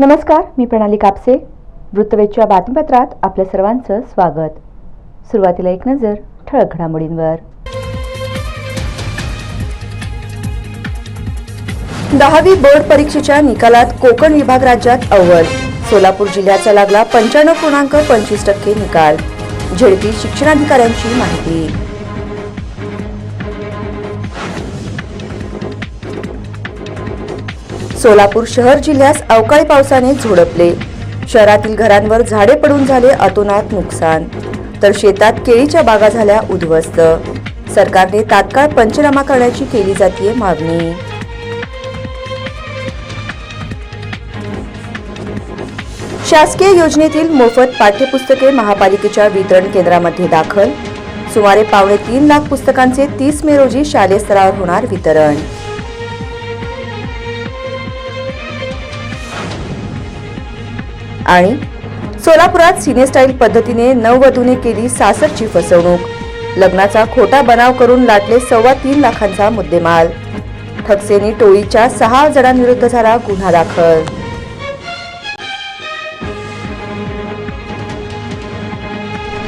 नमस्कार मी प्रणाली कापसे. वृत्तवेधच्या बातमीपत्रात आपल्या सर्वांचं स्वागत. सुरुवातीला एक नजर ठळक घडामोडींवर. दहावी बोर्ड परीक्षेच्या निकालात कोकण विभाग राज्यात अव्वल. सोलापूर जिल्ह्याचा लागला पंच्याण्णव पूर्णांक पंचवीस टक्के निकाल. झेडपी शिक्षणाधिकाऱ्यांची माहिती. सोलापूर शहर जिल्ह्यास अवकाळी पावसाने झोडपले. शहरातील घरांवर झाडे पडून झाले अतोनात नुकसान. तर शेतात केळीच्या बागा झाल्या उद्ध्वस्त. सरकारने तात्काळ पंचनामा करण्याची केली जातीय मागणी. शासकीय योजनेतील मोफत पाठ्यपुस्तके महापालिकेच्या वितरण केंद्रामध्ये दाखल. सुमारे पावणे तीन लाख पुस्तकांचे तीस मे रोजी शालेय स्तरावर होणार वितरण. आणि सोलापुरात सिनेस्टाईल पद्धतीने नववधूने केली सासरची फसवणूक. लग्नाचा खोटा बनाव करून लाटले सव्वा तीन लाखांचा मुद्देमाल. ठकसेनी टोळीच्या सहा जणांविरुद्ध झाला गुन्हा दाखल.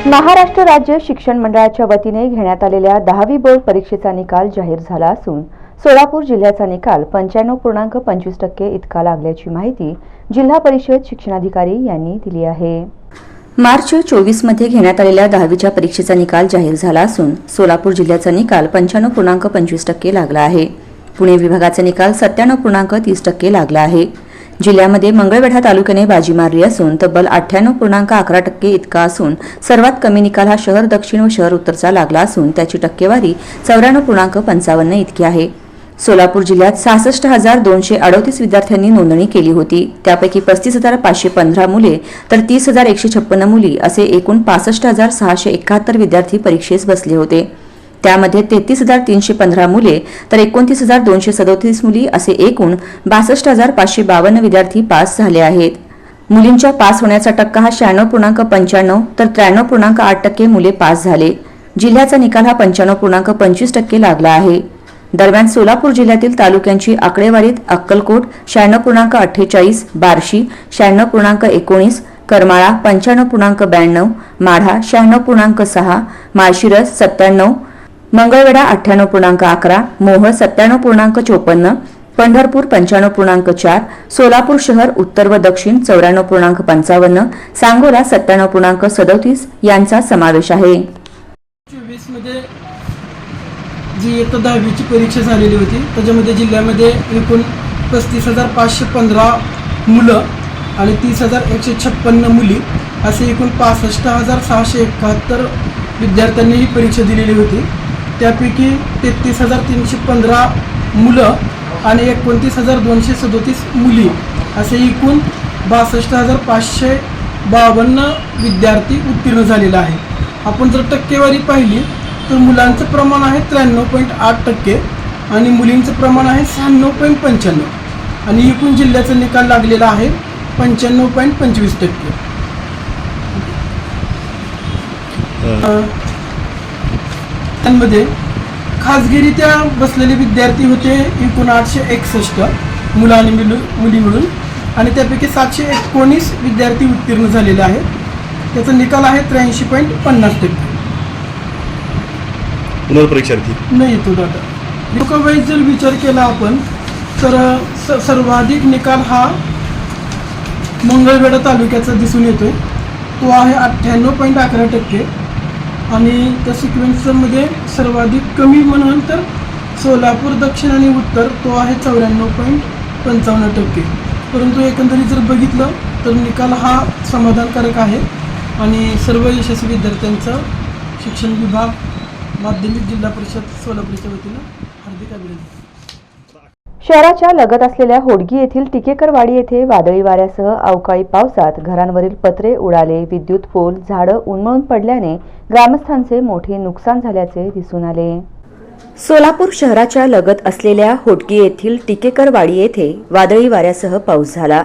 महाराष्ट्र राज्य शिक्षण मंडळाच्या वतीने घेण्यात आलेल्या दहावी बोर्ड परीक्षेचा निकाल जाहीर झाला असून सोलापूर जिल्ह्याचा निकाल पंच्याण्णव पूर्णांक पंचवीस टक्के इतका लागल्याची माहिती जिल्हा परिषद शिक्षणाधिकारी यांनी दिली आहे. मार्च चोवीसमध्ये घेण्यात आलेल्या दहावीच्या परीक्षेचा निकाल जाहीर झाला असून सोलापूर जिल्ह्याचा निकाल पंच्याण्णव पूर्णांक पंचवीस टक्के लागला आहे. पुणे विभागाचा निकाल सत्त्याण्णव पूर्णांक तीस टक्के लागला आहे. जिल्ह्यामध्ये मंगळवेढा तालुक्याने बाजी मारली असून तब्बल अठ्ठ्याण्णव पूर्णांक अकरा टक्के इतका असून सर्वात कमी निकाल हा शहर दक्षिण व शहर उत्तरचा लागला असून त्याची टक्केवारी चौऱ्याण्णव पूर्णांक पंचावन्न इतकी आहे. सोलापूर जिल्ह्यात सहासष्ट हजार दोनशे अडोतीस विद्यार्थ्यांनी नोंदणी केली होती. त्यापैकी पस्तीस हजार पाचशे पंधरा मुले तर तीस हजार एकशे छप्पन्न मुली असे एकूण पासष्ट हजार सहाशे एकाहत्तर विद्यार्थी परीक्षेस बसले होते. त्यामध्ये तेहतीस हजार तीनशे पंधरा मुले तर एकोणतीस हजार दोनशे सदोतीस मुली असे एकूण बासष्ट हजार पाचशे बावन्न विद्यार्थी पास झाले आहेत. मुलींच्या पास होण्याचा टक्का हा शहाण्णव पूर्णांक पंच्याण्णव तर त्र्याण्णव पूर्णांक आठ टक्के मुले पास झाले. जिल्ह्याचा निकाल हा पंच्याण्णव पूर्णांक पंचवीस टक्के लागला आहे. दरम्यान सोलापूर जिल्ह्यातील तालुक्यांची आकडेवारीत अक्कलकोट शहाण्णव पूर्णांक अठ्ठेचाळीस बार्शी शहाण्णव पूर्णांक एकोणीस करमाळा पंच्याण्णव पूर्णांक ब्याण्णव माढा शहाण्णव पूर्णांक सहा माळशिरस सत्त्याण्णव मंगळवेढा अठ्ठ्याण्णव पूर्णांक अकरा मोह सत्त्याण्णव पूर्णांक चोपन्न पंढरपूर पंच्याण्णव पूर्णांक चार सोलापूर शहर उत्तर व दक्षिण चौऱ्याण्णव पूर्णांक पंचावन्न सांगोला सत्त्याण्णव पूर्णांक सदोतीस यांचा समावेश आहे. जी इयत्ता दहावीची परीक्षा झालेली होती. त्याच्यामध्ये जिल्ह्यामध्ये एकूण पस्तीस हजार पाचशे पंधरा मुलं आणि तीस हजार एकशे छप्पन्न मुली असे एकूण पासष्ट हजार सहाशे एकाहत्तर विद्यार्थ्यांनी ही परीक्षा दिलेली होती. त्यापैकी तेहतीस हजार तीनशे पंधरा मुलं आणि एकोणतीस हजार दोनशे सदोतीस मुली असे एकूण बासष्ट हजार पाचशे बावन्न विद्यार्थी उत्तीर्ण झालेला आहे आपण जर टक्केवारी पाहिली तर मुलांचं प्रमाण आहे त्र्याण्णव पॉईंट आठ टक्के आणि मुलींचं प्रमाण आहे शहाण्णव पॉईंट पंच्याण्णव. आणि एकूण जिल्ह्याचा निकाल लागलेला आहे पंच्याण्णव पॉईंट पंचवीस टक्के. त्यांमध्ये खाजगीरित्या बसलेले विद्यार्थी होते एकूण आठशे एकसष्ट मुलं आणि मिळून मुली मिळून. आणि त्यापैकी सातशे एकोणीस विद्यार्थी उत्तीर्ण झालेले आहेत. त्याचा निकाल आहे त्र्याऐंशी पॉईंट पन्नास टक्के. पुनर्परीक्षार्थी नाही येतो दादा. लोकवाईज जर विचार केला आपण तर स सर्वाधिक निकाल हा मंगळवेढा तालुक्याचा दिसून येतोय. तो आहे अठ्ठ्याण्णव पॉईंट अकरा टक्के. आणि त्या सिक्वेन्समध्ये सर्वाधिक कमी म्हणाल तर सोलापूर दक्षिण आणि उत्तर तो आहे चौऱ्याण्णव पॉईंट पंचावन्न टक्के. परंतु एकंदरीत जर बघितलं तर निकाल हा समाधानकारक आहे. आणि सर्व यशस्वी विद्यार्थ्यांचा शिक्षण विभाग माध्यमिक जिल्हा परिषद सोलापूरच्या वतीनं हार्दिक अभिनंदन. शहराच्या लगत असलेल्या होडगी येथील टिकेकरवाडी येथे वादळी वाऱ्यासह अवकाळी पावसात घरांवरील पत्रे उडाले विद्युत पोल झाडं उन्मळून पडल्याने ग्रामस्थांचे मोठे नुकसान झाल्याचे दिसून आले. सोलापूर शहराच्या लगत असलेल्या होटगी येथील टिकेकरवाडी येथे वादळी वाऱ्यासह पाऊस झाला.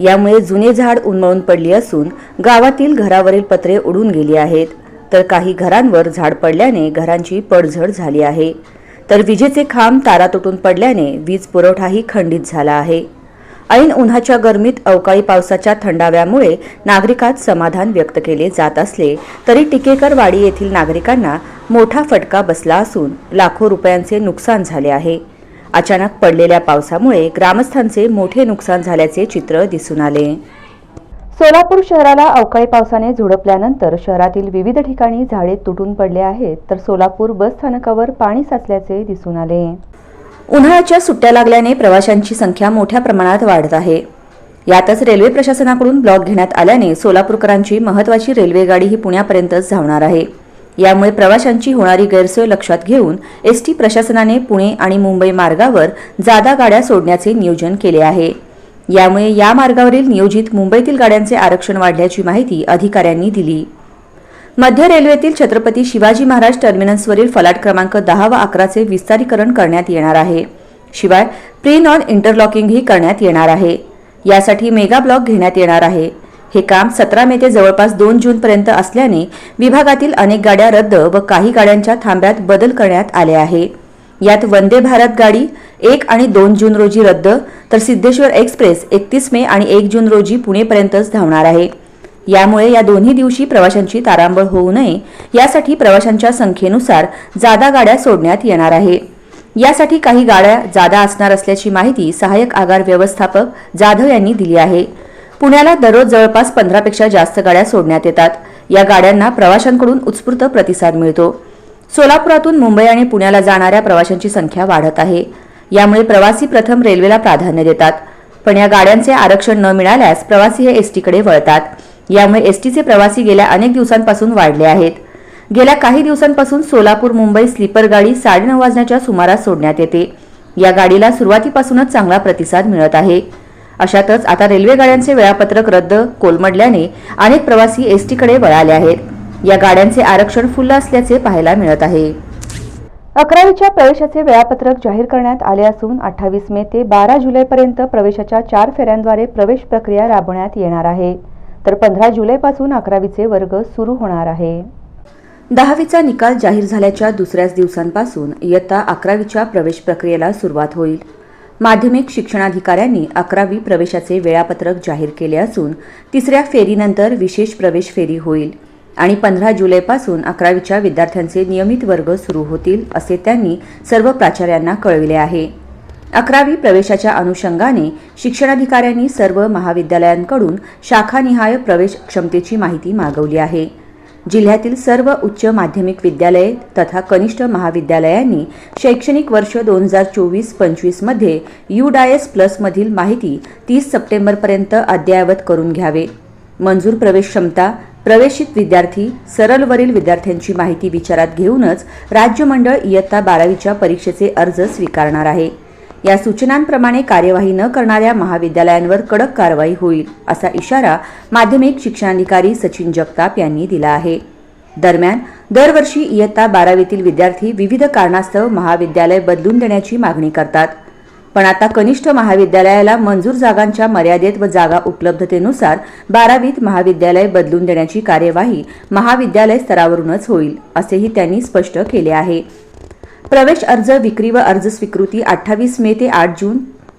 यामुळे जुने झाड उन्मळून पडली असून गावातील घरावरील पत्रे उडून गेली आहेत. तर काही घरांवर झाड पडल्याने घरांची पडझड झाली आहे. तर विजेचे खांब तारा तुटून पडल्याने वीज पुरवठाही खंडित झाला आहे. ऐन उन्हाच्या गर्मीत अवकाळी पावसाच्या थंडाव्यामुळे नागरिकात समाधान व्यक्त केले जात असले तरी टिकेकर वाडी येथील नागरिकांना मोठा फटका बसला असून लाखो रुपयांचे नुकसान झाले आहे. अचानक पडलेल्या पावसामुळे ग्रामस्थांचे मोठे नुकसान झाल्याचे चित्र दिसून आले. सोलापूर शहराला अवकाळी पावसाने झोडपल्यानंतर शहरातील विविध ठिकाणी झाडे तुटून पडले आहेत तर सोलापूर बस स्थानकावर पाणी साचल्याचे दिसून आले. उन्हाळ्याच्या सुट्ट्या लागल्याने प्रवाशांची संख्या मोठ्या प्रमाणात वाढत आहे. यातच रेल्वे प्रशासनाकडून ब्लॉक घेण्यात आल्याने सोलापूरकरांची महत्वाची रेल्वे गाडी ही पुण्यापर्यंतच धावणार आहे. यामुळे प्रवाशांची होणारी गैरसोय लक्षात घेऊन एस टी प्रशासनाने पुणे आणि मुंबई मार्गावर जादा गाड्या सोडण्याचे नियोजन केले आहे. यामुळे या मार्गावरील नियोजित मुंबईतील गाड्यांचे आरक्षण वाढल्याची माहिती अधिकाऱ्यांनी दिली. मध्य रेल्वेतील छत्रपती शिवाजी महाराज टर्मिनसवरील फलाट क्रमांक दहा व अकराचे विस्तारीकरण करण्यात येणार आहे. शिवाय प्री नॉन इंटरलॉकिंगही करण्यात येणार आहे. यासाठी मेगा ब्लॉक घेण्यात येणार आहे. हे काम सतरा मे ते जवळपास दोन जूनपर्यंत असल्याने विभागातील अनेक गाड्या रद्द व काही गाड्यांच्या थांब्यात बदल करण्यात आले आहे. यात वंदे भारत गाडी एक आणि दोन जून रोजी रद्द तर सिद्धेश्वर एक्सप्रेस एकतीस मे आणि एक जून रोजी पुणेपर्यंतच धावणार आहे. यामुळे या दोन्ही दिवशी प्रवाशांची तारांबळ होऊ नये यासाठी प्रवाशांच्या संख्येनुसार जादा गाड्या सोडण्यात येणार आहे. यासाठी काही गाड्या जादा असणार असल्याची माहिती सहाय्यक आगार व्यवस्थापक जाधव यांनी दिली आहे. पुण्याला दररोज जवळपास पंधरापेक्षा जास्त गाड्या सोडण्यात येतात. या गाड्यांना प्रवाशांकडून उत्स्फूर्त प्रतिसाद मिळतो. सोलापुरातून मुंबई आणि पुण्याला जाणाऱ्या प्रवाशांची संख्या वाढत आहे. यामुळे प्रवासी प्रथम रेल्वेला प्राधान्य देतात. पण या गाड्यांचे आरक्षण न मिळाल्यास प्रवासी हे एसटीकडे वळतात. यामुळे एसटीचे प्रवासी गेल्या अनेक दिवसांपासून वाढले आहेत. गेल्या काही दिवसांपासून सोलापूर मुंबई स्लीपर गाडी साडेनऊ वाजण्याच्या सुमारास सोडण्यात येते. या गाडीला सुरुवातीपासूनच चांगला प्रतिसाद मिळत आहे. अशातच आता रेल्वे गाड्यांचे वेळापत्रक रद्द कोलमडल्याने अनेक प्रवासी एसटीकडे वळाले आहेत. या गाड्यांचे आरक्षण फुल्ल असल्याचे पाहायला मिळत आहे. अकरावीच्या प्रवेशाचे वेळापत्रक जाहीर करण्यात आले असून अठ्ठावीस मे ते बारा जुलैपर्यंत प्रवेशाच्या चार फेऱ्यांद्वारे प्रवेश प्रक्रिया राबवण्यात येणार आहे. तर पंधरा जुलैपासून अकरावीचे वर्ग सुरू होणार आहे. दहावीचा निकाल जाहीर झाल्याच्या दुसऱ्याच दिवसांपासून इयत्ता अकरावीच्या प्रवेश प्रक्रियेला सुरुवात होईल. माध्यमिक शिक्षणाधिकाऱ्यांनी अकरावी प्रवेशाचे वेळापत्रक जाहीर केले असून तिसऱ्या फेरीनंतर विशेष प्रवेश फेरी होईल. आणि पंधरा जुलैपासून अकरावीच्या विद्यार्थ्यांचे नियमित वर्ग सुरू होतील असे त्यांनी सर्व प्राचार्यांना कळविले आहे. अकरावी प्रवेशाच्या अनुषंगाने शिक्षणाधिकाऱ्यांनी सर्व महाविद्यालयांकडून शाखानिहाय प्रवेश क्षमतेची माहिती मागवली आहे. जिल्ह्यातील सर्व उच्च माध्यमिक विद्यालये तथा कनिष्ठ महाविद्यालयांनी शैक्षणिक वर्ष दोन हजार चोवीस पंचवीसमध्ये यू डायस प्लसमधील माहिती तीस सप्टेंबरपर्यंत अद्ययावत करून घ्यावे. मंजूर प्रवेश क्षमता प्रवेशित विद्यार्थी सरलवरील विद्यार्थ्यांची माहिती विचारात घेऊनच राज्य मंडळ इयत्ता बारावीच्या परीक्षेचे अर्ज स्वीकारणार आहे. या सूचनांप्रमाणे कार्यवाही न करणाऱ्या महाविद्यालयांवर कडक कारवाई होईल असा इशारा माध्यमिक शिक्षणाधिकारी सचिन जगताप यांनी दिला आहे. दरम्यान दरवर्षी इयत्ता बारावीतील विद्यार्थी विविध कारणास्तव महाविद्यालय बदलून देण्याची मागणी करतात. पण आता कनिष्ठ महाविद्यालयाला मंजूर जागांच्या मर्यादेत व जागा उपलब्धतेनुसार बारावीत महाविद्यालय बदलून देण्याची कार्यवाही महाविद्यालय स्तरावरूनच होईल असेही त्यांनी स्पष्ट केले आहे. प्रवेश अर्ज विक्री व अर्ज स्वीकृती अठ्ठावीस मे ते आठ जून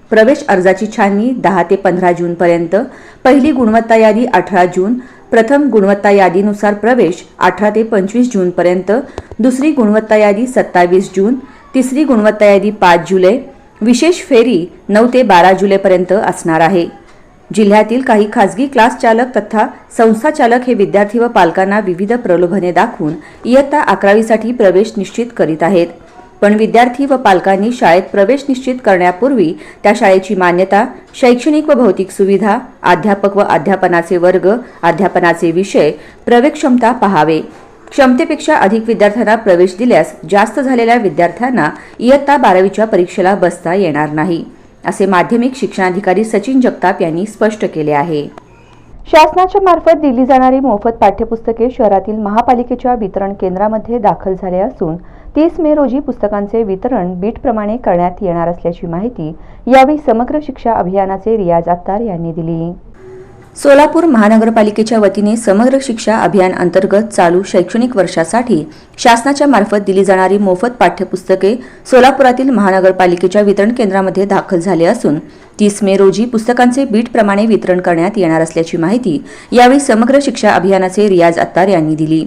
प्रवेश अर्जाची छाननी दहा ते पंधरा जूनपर्यंत पहिली गुणवत्ता यादी अठरा जून प्रथम गुणवत्ता यादीनुसार प्रवेश अठरा ते पंचवीस जूनपर्यंत दुसरी गुणवत्ता यादी सत्तावीस जून तिसरी गुणवत्ता यादी पाच जुलै विशेष फेरी नऊ ते बारा जुलैपर्यंत असणार आहे. जिल्ह्यातील काही खासगी क्लास चालक तथा संस्था चालक हे विद्यार्थी व पालकांना विविध प्रलोभने दाखवून इयत्ता अकरावीसाठी प्रवेश निश्चित करीत आहेत. पण विद्यार्थी व पालकांनी शाळेत प्रवेश निश्चित करण्यापूर्वी त्या शाळेची मान्यता शैक्षणिक व भौतिक सुविधा अध्यापक व अध्यापनाचे वर्ग अध्यापनाचे विषय प्रवेश क्षमता पहावे. क्षमतेपेक्षा अधिक विद्यार्थ्यांना प्रवेश दिल्यास जास्त झालेल्या विद्यार्थ्यांना इयत्ता बारावीच्या परीक्षेला बसता येणार नाही असे माध्यमिक शिक्षणाधिकारी सचिन जगताप यांनी स्पष्ट केले आहे. शासनाच्या मार्फत दिली जाणारी मोफत पाठ्यपुस्तके शहरातील महापालिकेच्या वितरण केंद्रामध्ये दाखल झाले असून तीस मे रोजी पुस्तकांचे वितरण बीटप्रमाणे करण्यात येणार असल्याची माहिती यावेळी समग्र शिक्षा अभियानाचे रियाज अत्तार यांनी दिली. सोलापूर महानगरपालिकेच्या वतीने समग्र शिक्षा अभियान अंतर्गत चालू शैक्षणिक वर्षासाठी शासनाच्या मार्फत दिली जाणारी मोफत पाठ्यपुस्तके सोलापुरातील महानगरपालिकेच्या वितरण केंद्रामध्ये दाखल झाले असून तीस मे रोजी पुस्तकांचे बीटप्रमाणे वितरण करण्यात येणार असल्याची माहिती यावेळी समग्र शिक्षा अभियानाचे रियाज अत्तार यांनी दिली.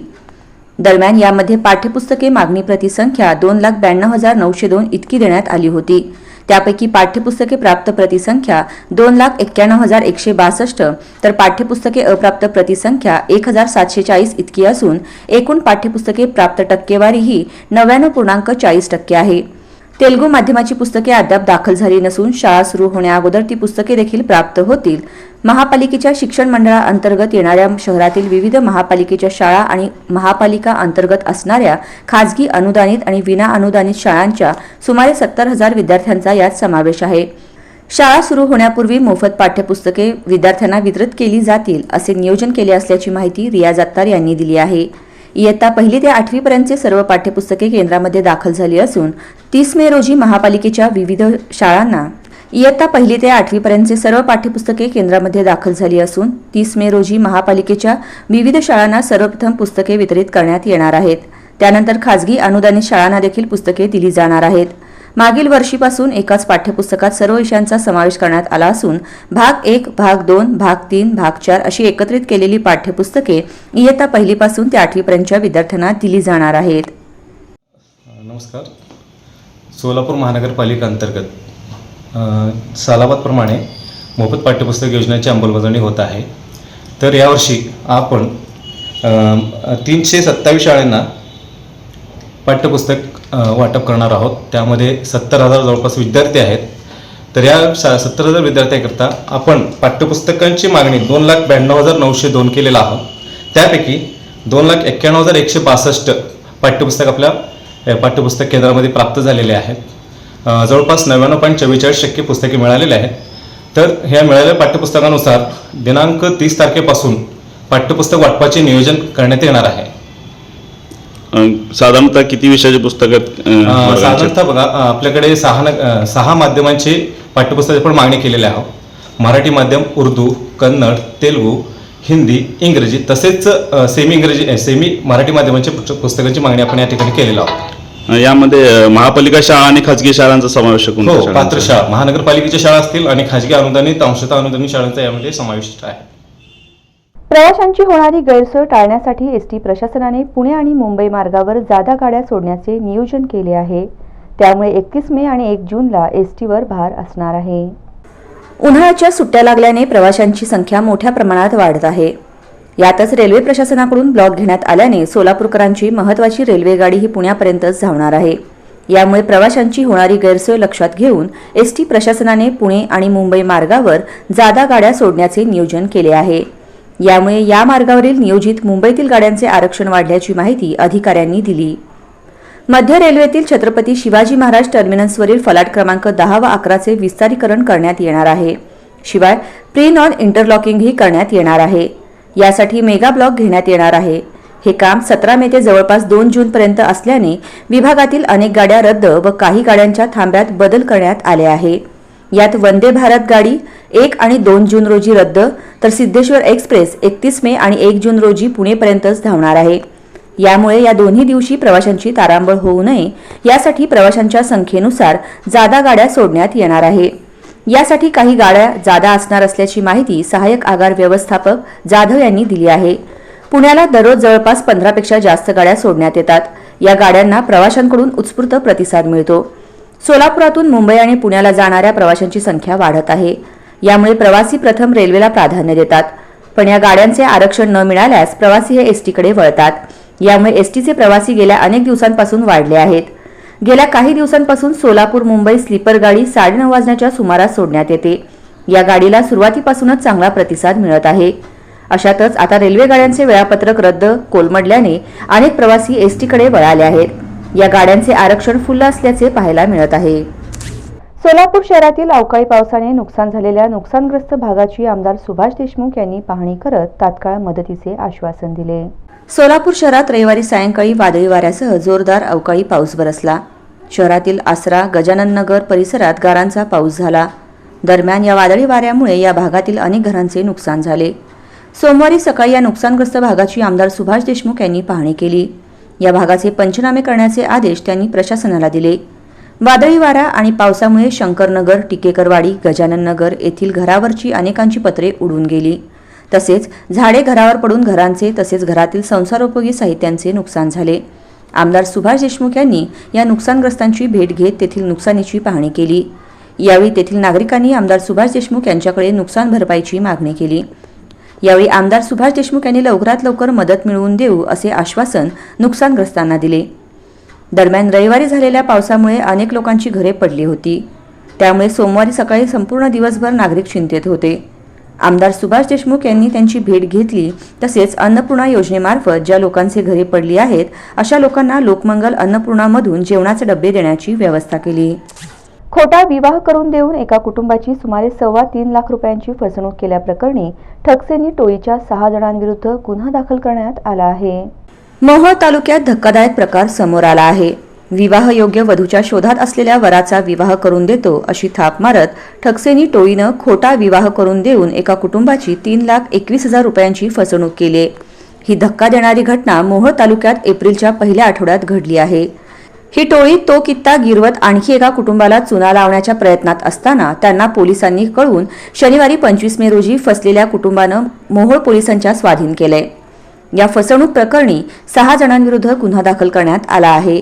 दरम्यान यामध्ये पाठ्यपुस्तके मागणी प्रतिसंख्या दोन लाख ब्याण्णव हजार नऊशे दोन इतकी देण्यात आली होती. त्यापैकी पाठ्यपुस्तके प्राप्त प्रतिसंख्या दोन लाख एक्क्याण्णव हजार एकशे बासष्ट तर पाठ्यपुस्तके अप्राप्त प्रतिसंख्या एक हजार सातशे चाळीस इतकी असून एकूण पाठ्यपुस्तके प्राप्त टक्केवारी ही नव्याण्णव पूर्णांक चाळीस टक्के आहे. तेलुगू माध्यमाची पुस्तके अद्याप दाखल झाली नसून शाळा सुरू होण्याअगोदर ती पुस्तके देखील प्राप्त होतील. महापालिकेच्या शिक्षण मंडळाअंतर्गत येणाऱ्या शहरातील विविध महापालिकेच्या शाळा आणि महापालिका अंतर्गत असणाऱ्या खाजगी अनुदानित आणि विना अनुदानित शाळांच्या सुमारे सत्तर हजार विद्यार्थ्यांचा यात समावेश आहे. शाळा सुरू होण्यापूर्वी मोफत पाठ्यपुस्तके विद्यार्थ्यांना वितरित केली जातील असे नियोजन केले असल्याची माहिती रिया जत्तार यांनी दिली आहे. इयत्ता पहिली ते आठवीपर्यंतचे सर्व पाठ्यपुस्तके केंद्रामध्ये दाखल झाली असून तीस मे रोजी महापालिकेच्या विविध शाळांना इयत्ता पहिली ते आठवीपर्यंतचे सर्व पाठ्यपुस्तके केंद्रामध्ये दाखल झाली असून तीस मे रोजी महापालिकेच्या विविध शाळांना सर्वप्रथम पुस्तके वितरित करण्यात येणार आहेत. त्यानंतर खाजगी अनुदानित शाळांना देखील पुस्तके दिली जाणार आहेत. मागील वर्षीपासून एकाच पाठ्यपुस्तकात सर्व विषयांचा समावेश करण्यात आला असून भाग एक भाग दोन भाग तीन भाग चार अशी एकत्रित केलेली पाठ्यपुस्तके इयत्ता पहिलीपासून ते आठवीपर्यंतच्या विद्यार्थ्यांना दिली जाणार आहेत. नमस्कार. सोलापूर महानगरपालिका अंतर्गत सालाबादप्रमाणे मोफत पाठ्यपुस्तक योजनेची अंमलबजावणी होत आहे. तर यावर्षी आपण तीनशे सत्तावीस शाळांना पाठ्यपुस्तक वाटप करणार आहोत. त्यामध्ये सत्तर हजार जवळपास विद्यार्थी आहेत. तर या सा सत्तर हजार विद्यार्थ्यांकरता आपण पाठ्यपुस्तकांची मागणी दोन लाख ब्याण्णव हजार नऊशे दोन केलेला आहोत. त्यापैकी दोन लाख एक्क्याण्णव हजार एकशे बासष्ट पाठ्यपुस्तक आपल्या पाठ्यपुस्तक केंद्रामध्ये प्राप्त झालेले आहेत. जवळपास नव्याण्णव पॉईंट चव्वेचाळीस टक्के पुस्तके मिळालेली आहेत. तर ह्या मिळालेल्या पाठ्यपुस्तकानुसार दिनांक तीस तारखेपासून पाठ्यपुस्तक वाटपाचे नियोजन करण्यात येणार आहे. साधारणतः किती विषयाचे पुस्तक आहेत? साधारणतः बघा आपल्याकडे सहा सहा माध्यमांचे पाठ्यपुस्तक आपण मागणी केलेले आहोत मराठी माध्यम उर्दू कन्नड तेलुगू हिंदी इंग्रजी तसेच सेमी इंग्रजी सेमी मराठी माध्यमांचे पुस्त- पुस्तकांची मागणी आपण या ठिकाणी केलेलो आहोत यामध्ये महापालिका शाळा आणि खाजगी शाळांचा समावेश हो? पात्र शाळा महानगरपालिकेच्या शाळा असतील आणि खाजगी अनुदानित अंशतः अनुदानित शाळांचा यामध्ये समाविष्ट आहे प्रवाशांची होणारी गैरसोय टाळण्यासाठी एस टी प्रशासनाने पुणे आणि मुंबई मार्गावर जादा गाड्या सोडण्याचे नियोजन केले आहे. त्यामुळे एकतीस मे आणि एक जूनला एस टीवर भार असणार आहे. उन्हाळ्याच्या सुट्ट्या लागल्याने प्रवाशांची संख्या मोठ्या प्रमाणात वाढत आहे. यातच रेल्वे प्रशासनाकडून ब्लॉक घेण्यात आल्याने सोलापूरकरांची महत्वाची रेल्वे गाडी ही पुण्यापर्यंतच धावणार आहे. यामुळे प्रवाशांची होणारी गैरसोय लक्षात घेऊन एसटी प्रशासनाने पुणे आणि मुंबई मार्गावर जादा गाड्या सोडण्याचे नियोजन केले आहे. यामुळे या मार्गावरील नियोजित मुंबईतील गाड्यांचे आरक्षण वाढल्याची माहिती अधिकाऱ्यांनी दिली. मध्य रेल्वेतील छत्रपती शिवाजी महाराज टर्मिनसवरील फलाट क्रमांक दहा व अकराचे विस्तारीकरण करण्यात येणार आहे. शिवाय प्री नॉन इंटरलॉकिंगही करण्यात येणार आहे. यासाठी मेगा ब्लॉक घेण्यात येणार आहे. हे काम सतरा मे ते जवळपास दोन जूनपर्यंत असल्याने विभागातील अनेक गाड्या रद्द व काही गाड्यांच्या थांब्यात बदल करण्यात आले आहे. यात वंदे भारत गाडी एक आणि दोन जून रोजी रद्द तर सिद्धेश्वर एक्सप्रेस एकतीस मे आणि एक जून रोजी पुणेपर्यंतच धावणार आहे. यामुळे या दोन्ही दिवशी प्रवाशांची तारांबळ होऊ नये यासाठी प्रवाशांच्या संख्येनुसार जादा गाड्या सोडण्यात येणार आहे. यासाठी काही गाड्या जादा असणार असल्याची माहिती सहाय्यक आगार व्यवस्थापक जाधव यांनी दिली आहे. पुण्याला दररोज जवळपास पंधरापेक्षा जास्त गाड्या सोडण्यात येतात. या गाड्यांना प्रवाशांकडून उत्स्फूर्त प्रतिसाद मिळतो. सोलापुरातून मुंबई आणि पुण्याला जाणाऱ्या प्रवाशांची संख्या वाढत आहे. यामुळे प्रवासी प्रथम रेल्वेला प्राधान्य देतात. पण या गाड्यांचे आरक्षण न मिळाल्यास प्रवासी हे एसटीकडे वळतात. यामुळे एसटीचे प्रवासी गेल्या अनेक दिवसांपासून वाढले आहेत. गेल्या काही दिवसांपासून सोलापूर मुंबई स्लीपर गाडी साडेनऊ वाजण्याच्या सुमारास सोडण्यात येते. या गाडीला सुरुवातीपासूनच चांगला प्रतिसाद मिळत आहे. अशातच आता रेल्वे गाड्यांचे वेळापत्रक रद्द कोलमडल्याने अनेक प्रवासी एसटीकडे वळाले आहेत. या गाड्यांचे आरक्षण फुल्ल असल्याचे पाहायला मिळत आहे. सोलापूर शहरातील अवकाळी पावसाने नुकसान झालेल्या नुकसानग्रस्त भागाची आमदार सुभाष देशमुख यांनी पाहणी करत तात्काळ मदतीचे आश्वासन दिले. सोलापूर शहरात रविवारी सायंकाळी वादळी वाऱ्यासह जोरदार अवकाळी पाऊस बरसला. शहरातील आसरा गजानन नगर परिसरात गारांचा पाऊस झाला. दरम्यान या वादळी वाऱ्यामुळे या भागातील अनेक घरांचे नुकसान झाले. सोमवारी सकाळी या नुकसानग्रस्त भागाची आमदार सुभाष देशमुख यांनी पाहणी केली. या भागाचे पंचनामे करण्याचे आदेश त्यांनी प्रशासनाला दिले. वादळी वारा आणि पावसामुळे शंकरनगर टिकेकरवाडी गजानन नगर येथील घरावरची अनेकांची पत्रे उडून गेली. तसेच झाडे घरावर पडून घरांचे तसेच घरातील संसारोपयोगी साहित्यांचे नुकसान झाले. आमदार सुभाष देशमुख यांनी या नुकसानग्रस्तांची भेट घेत तेथील नुकसानीची पाहणी केली. यावेळी तेथील नागरिकांनी आमदार सुभाष देशमुख यांच्याकडे नुकसान भरपाईची मागणी केली. यावेळी आमदार सुभाष देशमुख यांनी लवकरात लवकर मदत मिळवून देऊ असे आश्वासन नुकसानग्रस्तांना दिले. दरम्यान रविवारी झालेल्या पावसामुळे अनेक लोकांची घरे पडली होती. त्यामुळे सोमवारी सकाळी संपूर्ण दिवसभर नागरिक चिंतेत होते. आमदार सुभाष देशमुख यांनी त्यांची भेट घेतली तसेच अन्नपूर्णा योजनेमार्फत ज्या लोकांचे घरे पडली आहेत अशा लोकांना लोकमंगल अन्नपूर्णामधून जेवणाचे डबे देण्याची व्यवस्था केली. खोटा विवाह करून देऊन एका कुटुंबाची सुमारे सव्वा तीन लाख रुपयांची फसवणूक केल्याप्रकरणी ठकसेनी टोळीच्या सहा जणांविरुद्ध गुन्हा दाखल करण्यात आला आहे. मोहोळ तालुक्यात धक्कादायक प्रकार समोर आला आहे. विवाहयोग्य वधूच्या शोधात असलेल्या वराचा विवाह करून देतो अशी थाप मारत ठकसेनी टोळीनं खोटा विवाह करून देऊन एका कुटुंबाची तीन लाख एकवीस हजार रुपयांची फसवणूक केली. ही धक्का देणारी घटना मोहोळ तालुक्यात एप्रिलच्या पहिल्या आठवड्यात घडली आहे. ही टोळी तो कित्ता गिरवत आणखी एका कुटुंबाला चुना लावण्याच्या प्रयत्नात असताना त्यांना पोलिसांनी कळवून शनिवारी पंचवीस मे रोजी फसलेल्या कुटुंबानं मोहोळ पोलिसांच्या स्वाधीन केलंय. या फसवणूक प्रकरणी सहा जणांविरुद्ध गुन्हा दाखल करण्यात आला आहे.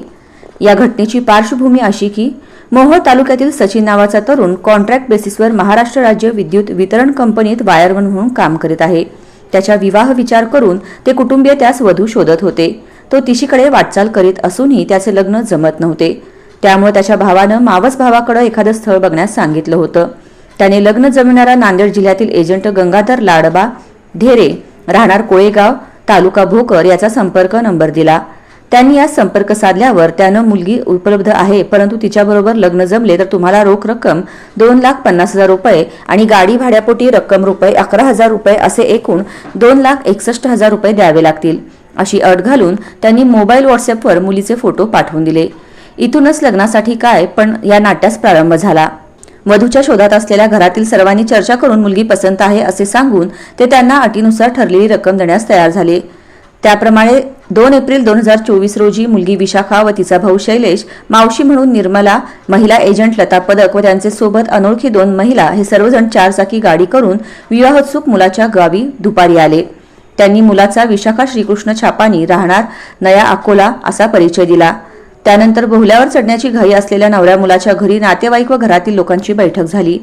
या घटनेची पार्श्वभूमी अशी की मोहोळ तालुक्यातील सचिन नावाचा तरुण कॉन्ट्रॅक्ट बेसिसवर महाराष्ट्र राज्य विद्युत वितरण कंपनीत वायरमन म्हणून काम करीत आहे. त्याच्या विवाह विचार करून ते कुटुंबीय त्यास वधू शोधत होते. तो तिशीकडे वाटचाल करीत असूनही त्याचे लग्न जमत नव्हते. त्यामुळे त्याच्या भावानं मावस भावाकडे एखादं स्थळ बघण्यास सांगितलं होतं. त्याने लग्न जमणारा नांदेड जिल्ह्यातील एजंट गंगाधर लाडबा ढेरे राहणार कोळेगाव तालुका भोकर याचा संपर्क नंबर दिला. त्यांनी आज संपर्क साधल्यावर त्यानं मुलगी उपलब्ध आहे परंतु तिच्याबरोबर लग्न जमले तर तुम्हाला रोख रक्कम दोन लाख पन्नास हजार रुपये आणि गाडी भाड्यापोटी रक्कम रुपये अकरा हजार रुपये असे एकूण दोन लाख एकसष्ट हजार रुपये द्यावे लागतील. अशी अट घालून त्यांनी मोबाईल व्हॉट्सअपवर मुलीचे फोटो पाठवून दिले. इथूनच लग्नासाठी काय पण या नाट्यास प्रारंभ झाला. वधूच्या शोधात असलेल्या घरातील सर्वांनी चर्चा करून मुलगी पसंत आहे असे सांगून ते त्यांना अटीनुसार ठरलेली रक्कम देण्यास तयार झाले. त्याप्रमाणे दोन एप्रिल दोन हजार चोवीस रोजी मुलगी विशाखा व तिचा भाऊ शैलेश मावशी म्हणून निर्मला महिला एजंट लता पदक व त्यांचे सोबत अनोळखी दोन महिला हे सर्वजण चारचाकी गाडी करून विवाहोत्सुक मुलाच्या गावी दुपारी आले. त्यांनी मुलाचा विशाखा श्रीकृष्ण छापानी राहणार नया अकोला असा परिचय दिला. त्यानंतर बोहल्यावर चढण्याची घाई असलेल्या नवऱ्या मुलाच्या घरी नातेवाईक व घरातील लोकांची बैठक झाली.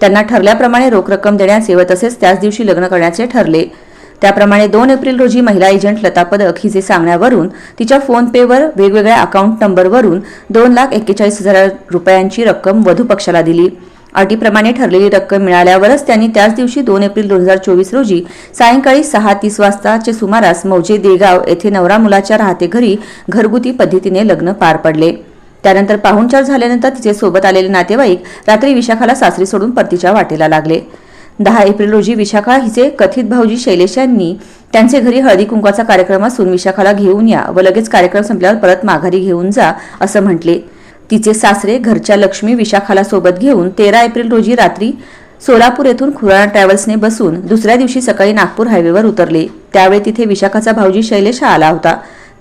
त्यांना ठरल्याप्रमाणे रोख रक्कम देण्याचे व तसेच त्याच दिवशी लग्न करण्याचे ठरले. त्याप्रमाणे दोन एप्रिल रोजी महिला एजंट लता पदक हिचे सांगण्यावरून तिच्या फोन पेवर वेगवेगळ्या अकाउंट नंबरवरून दोन लाख एक्केचाळीस हजार रुपयांची रक्कम वधू पक्षाला दिली. अटीप्रमाणे ठरलेली रक्कम मिळाल्यावरच त्यांनी त्याच दिवशी दोन एप्रिल दोन हजार चोवीस रोजी सायंकाळी सहा तीस वाजताचे सुमारास मौजे देगाव येथे नवरा मुलाच्या राहते घरी घरगुती पद्धतीने लग्न पार पडले. त्यानंतर पाहुणचार झाल्यानंतर तिचे सोबत आलेले नातेवाईक रात्री विशाखाला सासरी सोडून परतीच्या वाटेला लागले. दहा एप्रिल रोजी विशाखा हिचे कथित भाऊजी शैलेश यांनी त्यांचे घरी हळदी कुंकवाचा कार्यक्रम असून विशाखाला घेऊन या व लगेच कार्यक्रम संपल्यावर परत माघारी घेऊन जा असं म्हटले. तिचे सासरे घरच्या लक्ष्मी विशाखाला सोबत घेऊन तेरा एप्रिल रोजी रात्री सोलापूर येथून खुराणा ट्रॅव्हल्सने बसून दुसऱ्या दिवशी सकाळी नागपूर हायवेवर उतरले. त्यावेळी तिथे विशाखाचा भाऊजी शैलेश हा आला होता.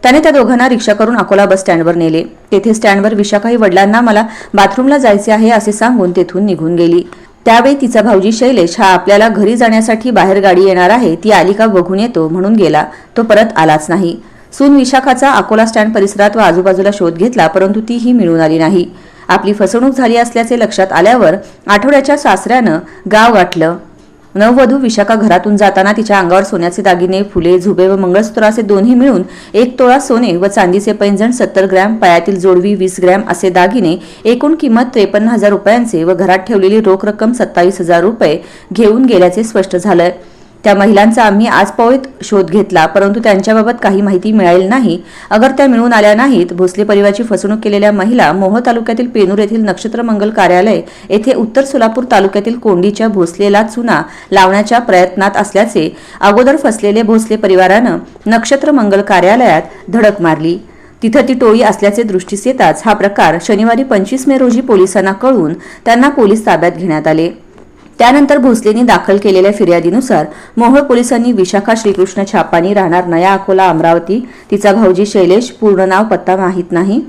त्याने त्या दोघांना रिक्षा करून अकोला बस स्टँडवर नेले. तेथे स्टँडवर विशाखाही वडिलांना मला बाथरूमला जायचे आहे असे सांगून तेथून निघून गेली. त्यावेळी तिचा भाऊजी शैलेश हा आपल्याला घरी जाण्यासाठी बाहेर गाडी येणार आहे ती आली का बघून येतो म्हणून गेला. तो परत आलाच नाही. सून विशाखाचा अकोला स्टँड परिसरात व आजूबाजूला शोध घेतला परंतु तीही मिळून आली नाही. आपली फसवणूक झाली असल्याचे लक्षात आल्यावर आठवड्याच्या सासऱ्यानं गाव गाठलं. नववधू विशाखा घरातून जाताना तिच्या अंगावर सोन्याचे दागिने फुले झुबे व मंगळसूत्र असे दोन्ही मिळून एक तोळा सोने व चांदीचे पैंजण सत्तर ग्रॅम पायातील जोडवी वीस ग्रॅम असे दागिने एकूण किंमत त्रेपन्न हजार रुपयांचे व घरात ठेवलेली रोख रक्कम सत्तावीस हजार रुपये घेऊन गेल्याचे स्पष्ट झालंय. त्या महिलांचा आम्ही आज पवळीत शोध घेतला परंतु त्यांच्याबाबत काही माहिती मिळाली नाही. अगर त्या मिळून आल्या नाहीत भोसले परिवाराची फसवणूक केलेल्या महिला मोह तालुक्यातील पेनूर येथील नक्षत्र मंगल कार्यालय येथे उत्तर सोलापूर तालुक्यातील कोंडीच्या भोसलेला चुना लावण्याच्या प्रयत्नात असल्याचे अगोदर फसलेले भोसले परिवारानं नक्षत्र मंगल कार्यालयात धडक मारली. तिथं ती टोळी असल्याचे दृष्टीस येताच हा प्रकार शनिवारी पंचवीस मे रोजी पोलिसांना कळून त्यांना पोलीस ताब्यात घेण्यात आले. त्यानंतर भोसलेंनी दाखल केलेल्या फिर्यादीनुसार मोहोळ पोलिसांनी विशाखा श्रीकृष्ण छापानी राहणार नया अकोला अमरावती तिचा भाऊजी शैलेश पूर्ण नाव पत्ता माहीत नाही.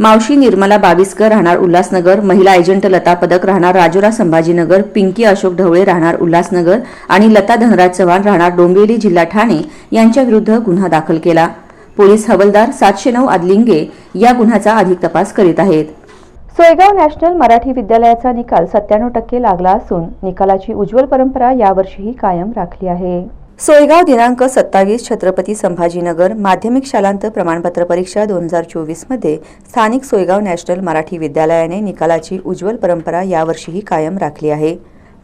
मावशी निर्मला बाविस्कर राहणार उल्हासनगर महिला एजंट लता पदक राहणार राजुरा संभाजीनगर पिंकी अशोक ढवळे राहणार उल्हासनगर आणि लता धनराज चव्हाण राहणार डोंबिवली जिल्हा ठाणे यांच्याविरुद्ध गुन्हा दाखल केला. पोलीस हवालदार सातशे नऊ आदलिंगे या गुन्ह्याचा अधिक तपास करीत आहेत. सोयगाव नॅशनल मराठी विद्यालयाचा निकाल सत्त्याण्णव टक्के लागला असून निकालाची उज्ज्वल परंपरा यावर्षीही कायम राखली आहे. सोयगाव दिनांक सत्तावीस छत्रपती संभाजीनगर माध्यमिक शालांत प्रमाणपत्र परीक्षा दोन हजार चोवीसमध्ये स्थानिक सोयगाव नॅशनल मराठी विद्यालयाने निकालाची उज्ज्वल परंपरा यावर्षीही कायम राखली आहे.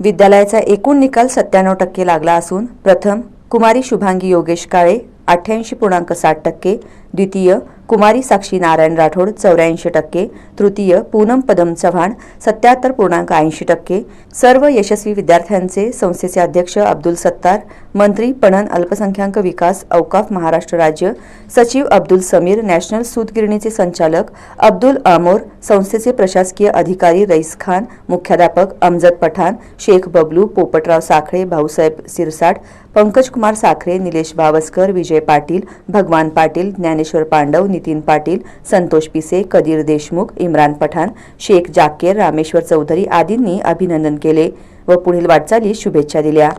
विद्यालयाचा एकूण निकाल सत्त्याण्णव टक्के लागला असून प्रथम कुमारी शुभांगी योगेश काळे अठ्ठ्याऐंशी पूर्णांक साठ टक्के द्वितीय कुमारी साक्षी नारायण राठोड चौऱ्याऐंशी टक्के तृतीय पूनम पदम चव्हाण सत्याहत्तर पूर्णांक ऐंशी टक्के सर्व यशस्वी विद्यार्थ्यांचे संस्थेचे अध्यक्ष अब्दुल सत्तार मंत्री पणन अल्पसंख्याक विकास औकाफ महाराष्ट्र राज्य सचिव अब्दुल समीर नॅशनल सूतगिरणीचे संचालक अब्दुल आमोर संस्थेचे प्रशासकीय अधिकारी रईस खान मुख्याध्यापक अमजद पठाण शेख बबलू पोपटराव साखळे भाऊसाहेब सिरसाट पंकज कुमार साखरे निलेश भावस्कर विजय पाटील भगवान पाटील ज्ञानेश्वर पांडव नितीन पाटील संतोष पिसे कदीर देशमुख इम्रान पठाण शेख जाकेर रामेश्वर चौधरी आदींनी अभिनंदन केले व पुढील वाटचालीस शुभेच्छा दिल्या.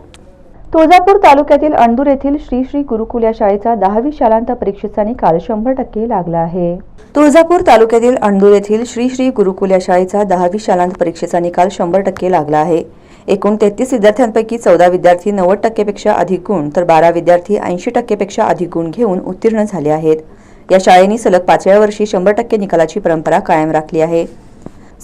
तुळजापूर तालुक्यातील अणदूर येथील श्री श्री गुरुकुल या शाळेचा दहावी शालांत परीक्षेचा निकाल शंभर टक्के लागला आहे. तुळजापूर तालुक्यातील अणदूर येथील श्री श्री गुरुकुल या शाळेचा दहावी शालांत परीक्षेचा निकाल शंभर टक्के लागला आहे. एकूण तेहतीस विद्यार्थ्यांपैकी चौदा विद्यार्थी नव्वद टक्केपेक्षा अधिक गुण तर बारा विद्यार्थी ऐंशी टक्केपेक्षा अधिक गुण घेऊन उत्तीर्ण झाले आहेत. या शाळेने सलग पाचव्या वर्षी शंभर टक्के निकालाची परंपरा कायम राखली आहे.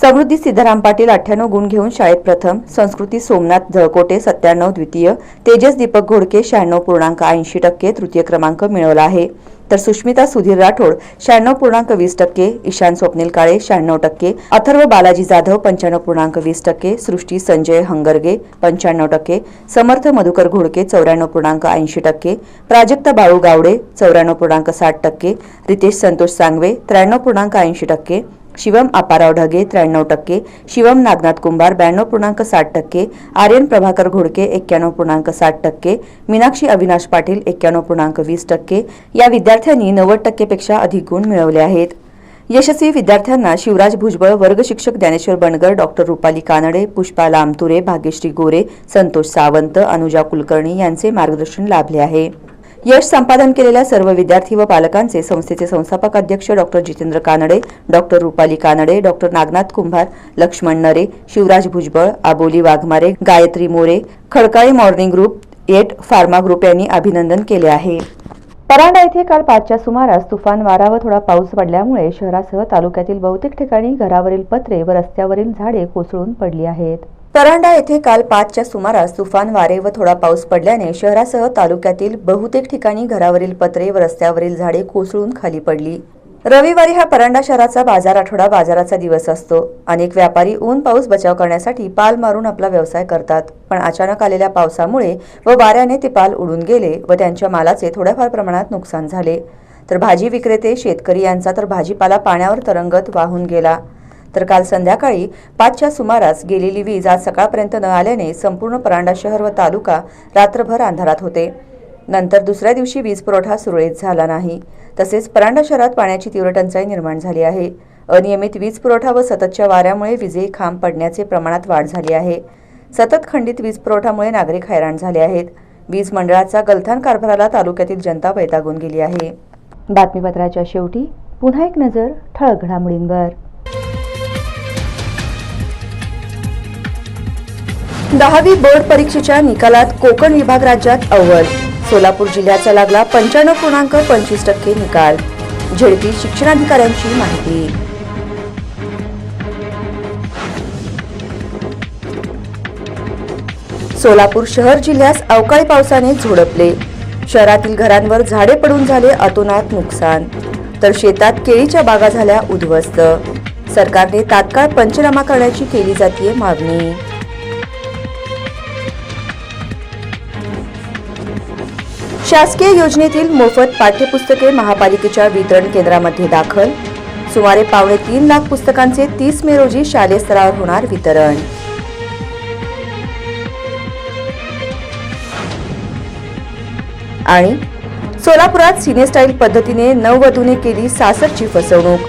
समृद्धी सिद्धाराम पाटील अठ्ठ्याण्णव गुण घेऊन शाळेत प्रथम संस्कृती सोमनाथ झळकोटे सत्त्याण्णव द्वितीय तेजस दीपक घोडके शहाण्णव पूर्णांक ऐंशी टक्के तृतीय क्रमांक मिळवला आहे. तर सुष्मिता सुधीर राठोड शहाण्णव पूर्णांक वीस टक्के ईशान स्वप्नील काळे शहाण्णव टक्के अथर्व बालाजी जाधव पंच्याण्णव पूर्णांक वीस टक्के सृष्टी संजय हंगरगे पंच्याण्णव टक्के समर्थ मधुकर घोडके चौऱ्याण्णव पूर्णांक ऐंशी टक्के प्राजक्ता बाळू गावडे चौऱ्याण्णव पूर्णांक साठ टक्के रितेश संतोष सांगवे त्र्याण्णव पूर्णांक ऐंशी टक्के शिवम अपाराव ढगे त्र्याण्णव टक्के. शिवम नागनाथ कुंभार ब्याण्णव पूर्णांक साठ टक्के. आर्यन प्रभाकर घोडके एक्क्याण्णव पूर्णांक साठ टक्के. मीनाक्षी अविनाश पाटील एक्क्याण्णव पूर्णांक वीस टक्के. या विद्यार्थ्यांनी नव्वद टक्केपेक्षा अधिक गुण मिळवले आहेत. यशस्वी विद्यार्थ्यांना शिवराज भुजबळ वर्ग शिक्षक ज्ञानेश्वर बनगर डॉक्टर रुपाली कानडे पुष्पा लामतुरे भाग्यश्री गोरे संतोष सावंत अनुजा कुलकर्णी यांचे मार्गदर्शन लाभले आहे. यश संपादन केलेल्या सर्व विद्यार्थी व पालकांचे संस्थेचे संस्थापक अध्यक्ष doctor Jitendra Kanade doctor Rupali Kanade doctor Nagnath Kumbhar Laxman Nare Shivraj Bhujbal Aboli Waghmare Gayatri More Khadkali morning group eight pharma group यांनी अभिनंदन केले आहे. परांडा येथे काल पाचच्या सुमारास तुफान वारा व थोडा पाऊस पडल्यामुळे शहरासह तालुक्यातील बहुतेक ठिकाणी घरावरील पत्रे व रस्त्यावरील झाडे कोसळून पडली आहेत. परांडा येथे काल पाचच्या सुमारास तुफान वारे व थोडा पाऊस पडल्याने शहरासह तालुक्यातील बहुतेक ठिकाणी घरावरील पत्रे व रस्त्यावरील झाडे कोसळून खाली पडली. रविवारी हा परांडा शहराचा बाजार आठवडा बाजाराचा दिवस असतो. अनेक व्यापारी ऊन पाऊस बचाव करण्यासाठी पाल मारून आपला व्यवसाय करतात. पण अचानक आलेल्या पावसामुळे व वाऱ्याने ते पाल उडून गेले व त्यांच्या मालाचे थोड्याफार प्रमाणात नुकसान झाले. तर भाजी विक्रेते शेतकरी यांचा तर भाजीपाला पाण्यावर तरंगत वाहून गेला. तर काल संध्याकाळी पाचच्या सुमारास गेलेली वीज आज सकाळपर्यंत न आल्याने संपूर्ण परांडा शहर व तालुका रात्रभर अंधारात होते. नंतर दुसऱ्या दिवशी वीज पुरवठा सुरळीत झाला नाही. तसेच परांडा शहरात पाण्याची तीव्र टंचाई निर्माण झाली आहे. अनियमित वीज पुरवठा व सततच्या वाऱ्यामुळे विजे खांब पडण्याचे प्रमाणात वाढ झाली आहे. सतत खंडित वीज पुरवठामुळे नागरिक हैराण झाले आहेत. वीज मंडळाचा गलथान कारभाराला तालुक्यातील जनता वैतागून गेली आहे. बातमीपत्राच्या शेवटी पुन्हा एक नजर ठळक घडामोडींवर. दहावी बोर्ड परीक्षेच्या निकालात कोकण विभाग राज्यात अव्वल. सोलापूर जिल्ह्याचा लागला पंच्याण्णव पूर्णांक पंचवीस टक्के निकाल. झेडपी शिक्षणाधिकाऱ्यांची माहिती. सोलापूर शहर जिल्ह्यास अवकाळी पावसाने झोडपले. शहरातील घरांवर झाडे पडून झाले अतोनात नुकसान. तर शेतात केळीच्या बागा झाल्या उद्ध्वस्त. सरकारने तात्काळ पंचनामा करण्याची केली जातीय मागणी. शासकीय योजनेतील मोफत पाठ्यपुस्तके महापालिकेच्या वितरण केंद्रामध्ये दाखल. सुमारे पावणे तीन लाख पुस्तकांचे तीस मे रोजी शालेय स्तरावर होणार वितरण. आणि सोलापुरात सिनेस्टाईल पद्धतीने नववधूने केली सासरची फसवणूक.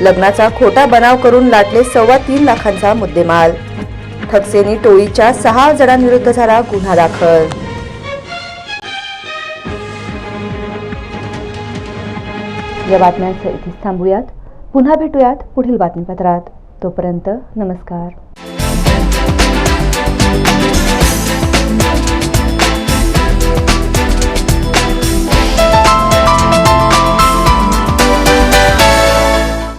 लग्नाचा खोटा बनाव करून लाटले सव्वा तीन लाखांचा मुद्देमाल. ठकसेनी टोळीच्या सहा जणांविरुद्ध झाला गुन्हा दाखल. या बातम्यांचं इथेच थांबूयात. पुन्हा भेटूयात पुढील बातमीपत्रात. तोपर्यंत नमस्कार.